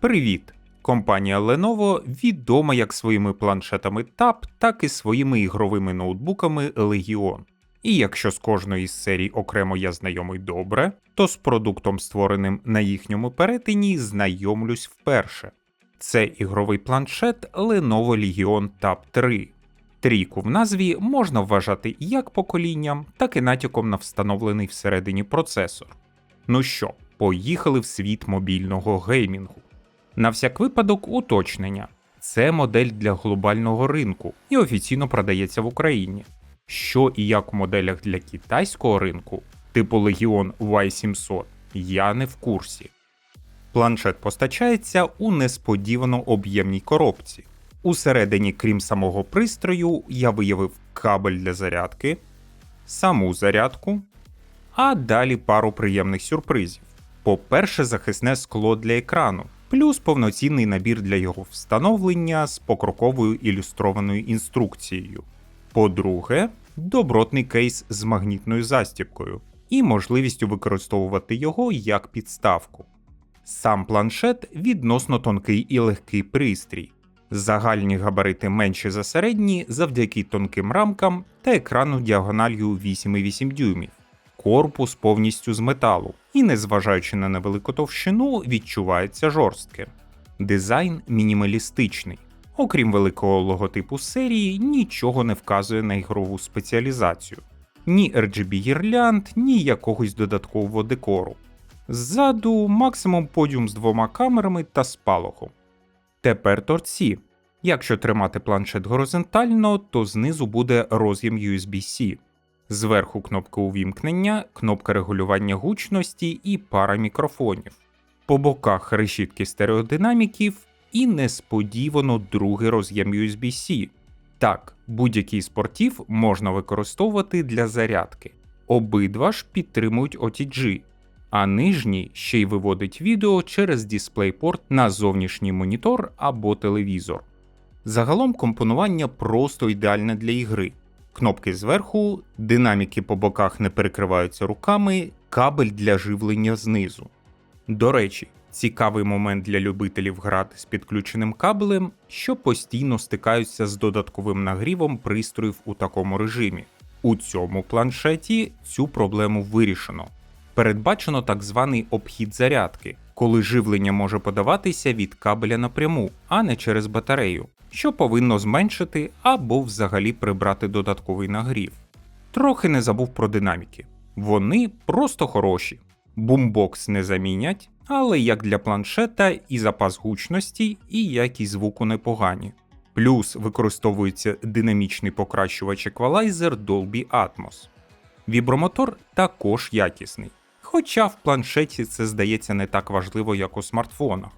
Привіт! Компанія Lenovo відома як своїми планшетами Tab, так і своїми ігровими ноутбуками Legion. І якщо з кожної з серій окремо я знайомий добре, то з продуктом, створеним на їхньому перетині, знайомлюсь вперше. Це ігровий планшет Lenovo Legion Tab 3. Трійку в назві можна вважати як поколінням, так і натяком на встановлений всередині процесор. Ну що, поїхали в світ мобільного геймінгу. На всяк випадок уточнення. Це модель для глобального ринку і офіційно продається в Україні. Що і як у моделях для китайського ринку, типу Legion Y700, я не в курсі. Планшет постачається у несподівано об'ємній коробці. Усередині, крім самого пристрою, я виявив кабель для зарядки, саму зарядку, а далі пару приємних сюрпризів. По-перше, захисне скло для екрану, плюс повноцінний набір для його встановлення з покроковою ілюстрованою інструкцією. По-друге, добротний кейс з магнітною застібкою і можливістю використовувати його як підставку. Сам планшет відносно тонкий і легкий пристрій. Загальні габарити менші за середні завдяки тонким рамкам та екрану діагональю 8,8 дюймів. Корпус повністю з металу, і, незважаючи на невелику товщину, відчувається жорстке. Дизайн мінімалістичний. Окрім великого логотипу серії, нічого не вказує на ігрову спеціалізацію. Ні RGB гірлянд, ні якогось додаткового декору. Ззаду максимум подіум з двома камерами та спалохом. Тепер торці. Якщо тримати планшет горизонтально, то знизу буде роз'єм USB-C. Зверху кнопка увімкнення, кнопка регулювання гучності і пара мікрофонів. По боках решітки стереодинаміків і несподівано другий роз'єм USB-C. Так, будь-який з портів можна використовувати для зарядки. Обидва ж підтримують OTG, а нижній ще й виводить відео через DisplayPort на зовнішній монітор або телевізор. Загалом компонування просто ідеальне для ігри. Кнопки зверху, динаміки по боках не перекриваються руками, кабель для живлення знизу. До речі, цікавий момент для любителів грати з підключеним кабелем, що постійно стикаються з додатковим нагрівом пристроїв у такому режимі. У цьому планшеті цю проблему вирішено. Передбачено так званий обхід зарядки, коли живлення може подаватися від кабеля напряму, а не через батарею, що повинно зменшити або взагалі прибрати додатковий нагрів. Трохи не забув про динаміки. Вони просто хороші. Бумбокс не замінять, але як для планшета і запас гучності, і якість звуку непогані. Плюс використовується динамічний покращувач еквалайзер Dolby Atmos. Вібромотор також якісний, хоча в планшеті це здається не так важливо, як у смартфонах.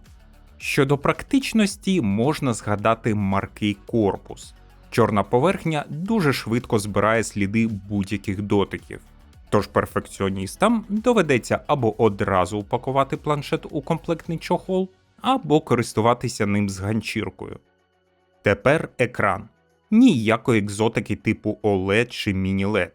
Щодо практичності, можна згадати маркий корпус. Чорна поверхня дуже швидко збирає сліди будь-яких дотиків. Тож перфекціоністам доведеться або одразу упакувати планшет у комплектний чохол, або користуватися ним з ганчіркою. Тепер екран. Ніякої екзотики типу OLED чи Mini-LED.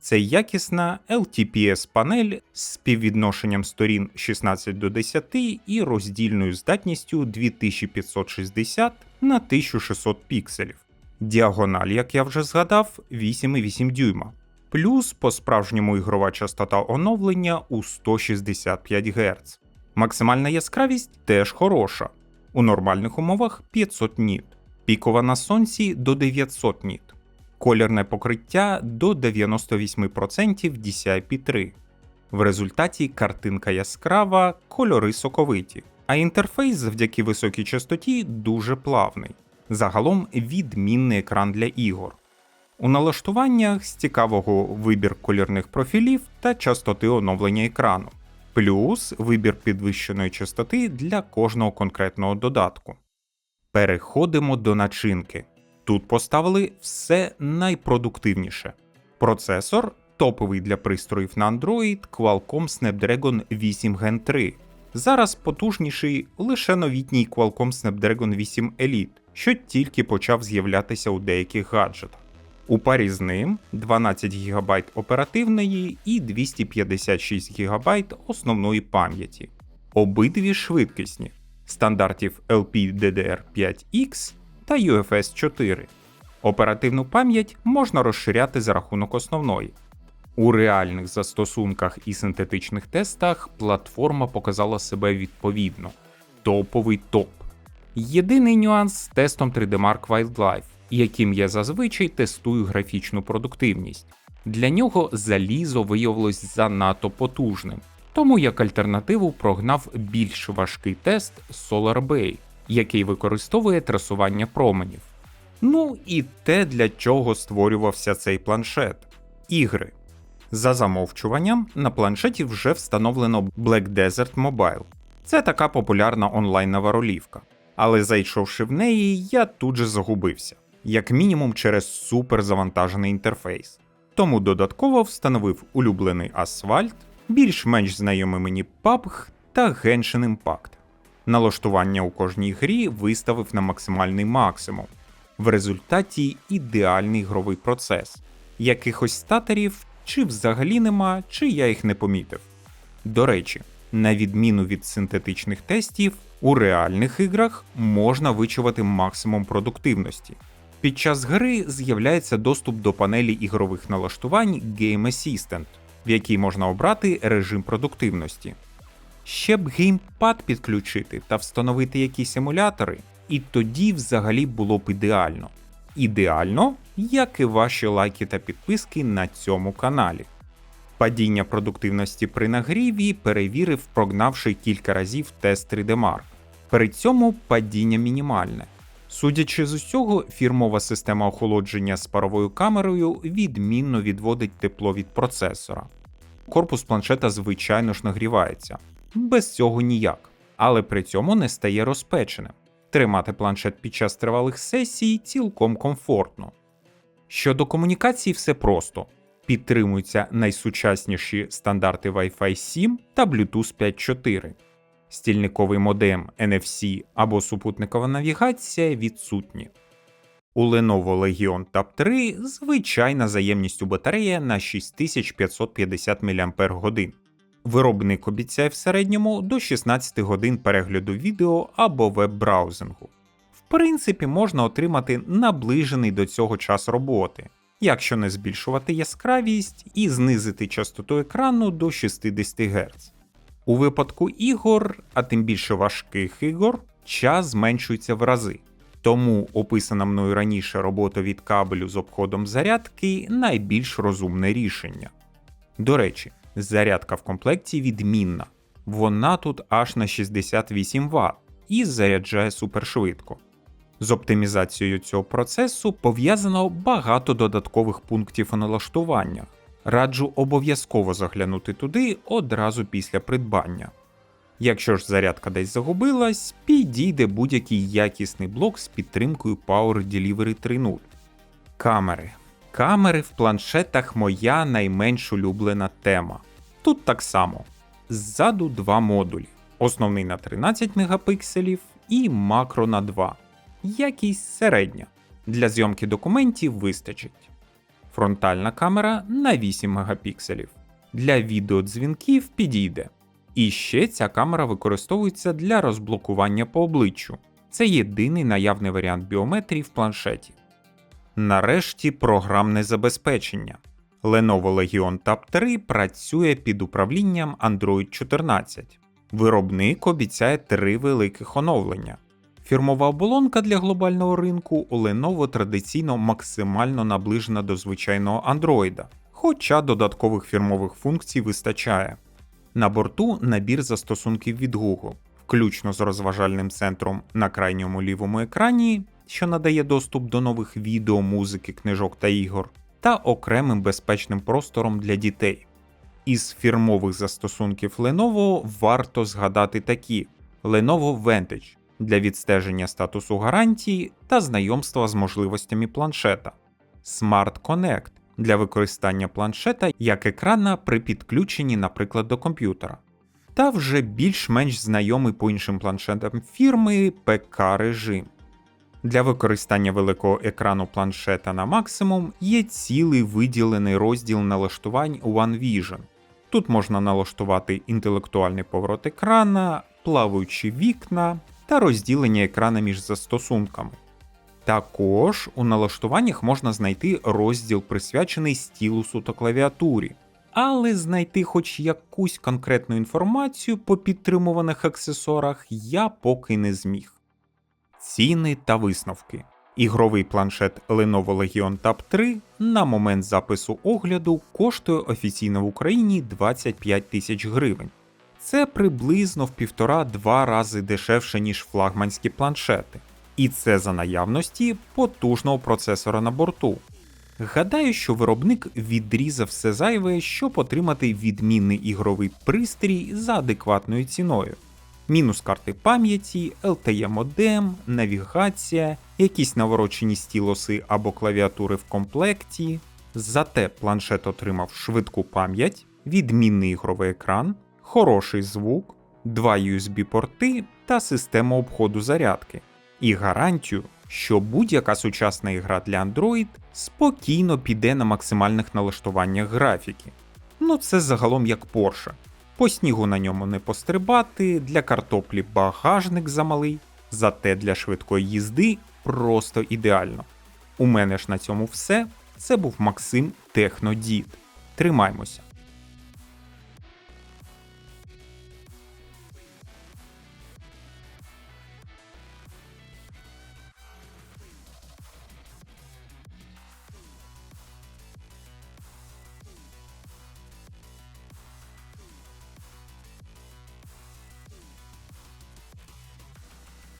Це якісна LTPS панель з співвідношенням сторін 16 до 10 і роздільною здатністю 2560 на 1600 пікселів. Діагональ, як я вже згадав, 8,8 дюйма. Плюс по-справжньому ігрова частота оновлення у 165 Гц. Максимальна яскравість теж хороша. У нормальних умовах 500 ніт, пікова на сонці до 900 ніт, колірне покриття до 98% DCI-P3. В результаті картинка яскрава, кольори соковиті, а інтерфейс завдяки високій частоті дуже плавний. Загалом відмінний екран для ігор. У налаштуваннях з цікавого вибір колірних профілів та частоти оновлення екрану, плюс вибір підвищеної частоти для кожного конкретного додатку. Переходимо до начинки. Тут поставили все найпродуктивніше. Процесор топовий для пристроїв на Android Qualcomm Snapdragon 8 Gen 3. Зараз потужніший лише новітній Qualcomm Snapdragon 8 Elite, що тільки почав з'являтися у деяких гаджетах. У парі з ним 12 ГБ оперативної і 256 ГБ основної пам'яті. Обидві швидкісні. стандартів LPDDR5X та UFS 4. Оперативну пам'ять можна розширяти за рахунок основної. У реальних застосунках і синтетичних тестах платформа показала себе відповідно топовий топ. Єдиний нюанс з тестом 3D Mark Wildlife, яким я зазвичай тестую графічну продуктивність. Для нього залізо виявилось занадто потужним, тому як альтернативу прогнав більш важкий тест Solar Bay, який використовує трасування променів. Ну і те, для чого створювався цей планшет ігри. За замовчуванням, на планшеті вже встановлено Black Desert Mobile. Це така популярна онлайнова ролівка. Але зайшовши в неї, я тут же загубився, як мінімум через супер завантажений інтерфейс. Тому додатково встановив улюблений Asphalt, більш-менш знайомий мені PUBG та Genshin Impact. Налаштування у кожній грі виставив на максимальний максимум. В результаті ідеальний ігровий процес. Якихось статерів чи взагалі нема, чи я їх не помітив. До речі, на відміну від синтетичних тестів, у реальних іграх можна вичувати максимум продуктивності. Під час гри з'являється доступ до панелі ігрових налаштувань Game Assistant, в якій можна обрати режим продуктивності. Ще б геймпад підключити та встановити якісь емулятори, і тоді взагалі було б ідеально. Ідеально, як і ваші лайки та підписки на цьому каналі. Падіння продуктивності при нагріві перевірив, прогнавши кілька разів тест 3D Mark. При цьому падіння мінімальне. Судячи з усього, фірмова система охолодження з паровою камерою відмінно відводить тепло від процесора. Корпус планшета, звичайно ж, нагрівається, без цього ніяк, але при цьому не стає розпеченим. Тримати планшет під час тривалих сесій цілком комфортно. Щодо комунікації, все просто. Підтримуються найсучасніші стандарти Wi-Fi 7 та Bluetooth 5.4. Стільниковий модем NFC або супутникова навігація відсутні. У Lenovo Legion Tab 3 звичайна заємність у батарея на 6550 мАч. Виробник обіцяє в середньому до 16 годин перегляду відео або веб-браузингу. В принципі, можна отримати наближений до цього час роботи, якщо не збільшувати яскравість і знизити частоту екрану до 60 Гц. У випадку ігор, а тим більше важких ігор, час зменшується в рази. Тому описана мною раніше робота від кабелю з обходом зарядки найбільш розумне рішення. До речі, зарядка в комплекті відмінна. Вона тут аж на 68 Вт і заряджає супершвидко. З оптимізацією цього процесу пов'язано багато додаткових пунктів у налаштуваннях. Раджу обов'язково заглянути туди одразу після придбання. Якщо ж зарядка десь загубилась, підійде будь-який якісний блок з підтримкою Power Delivery 3.0. Камери. Камери в планшетах моя найменш улюблена тема. Тут так само. Ззаду два модулі: основний на 13 Мп і макро на 2. Якість середня. Для зйомки документів вистачить. Фронтальна камера на 8 мегапікселів. Для відеодзвінків підійде. І ще ця камера використовується для розблокування по обличчю. Це єдиний наявний варіант біометрії в планшеті. Нарешті програмне забезпечення. Lenovo Legion Tab 3 працює під управлінням Android 14. Виробник обіцяє три великих оновлення. Фірмова оболонка для глобального ринку у Lenovo традиційно максимально наближена до звичайного Android, хоча додаткових фірмових функцій вистачає. На борту набір застосунків від Google, включно з розважальним центром на крайньому лівому екрані, що надає доступ до нових відео, музики, книжок та ігор, та окремим безпечним простором для дітей. Із фірмових застосунків Lenovo варто згадати такі: Lenovo Vantage для відстеження статусу гарантії та знайомства з можливостями планшета, Smart Connect для використання планшета як екрана при підключенні, наприклад, до комп'ютера, та вже більш-менш знайомий по іншим планшетам фірми ПК режим. Для використання великого екрану планшета на максимум є цілий виділений розділ налаштувань One Vision. Тут можна налаштувати інтелектуальний поворот екрана, плаваючі вікна, та розділення екрана між застосунками. Також у налаштуваннях можна знайти розділ, присвячений стілусу та клавіатурі, але знайти хоч якусь конкретну інформацію по підтримуваних аксесуарах я поки не зміг. Ціни та висновки. Ігровий планшет Lenovo Legion Tab 3 на момент запису огляду коштує офіційно в Україні 25 тисяч гривень. Це приблизно в півтора-два рази дешевше, ніж флагманські планшети. І це за наявності потужного процесора на борту. Гадаю, що виробник відрізав все зайве, щоб отримати відмінний ігровий пристрій за адекватною ціною. Мінус карти пам'яті, LTE модем, навігація, якісь наворочені стілоси або клавіатури в комплекті. Зате планшет отримав швидку пам'ять, відмінний ігровий екран, хороший звук, два USB-порти та систему обходу зарядки. І гарантію, що будь-яка сучасна ігра для Android спокійно піде на максимальних налаштуваннях графіки. Ну це загалом як Porsche. По снігу на ньому не пострибати, для картоплі багажник замалий, зате для швидкої їзди просто ідеально. У мене ж на цьому все. Це був Максим Технодід. Тримаймося.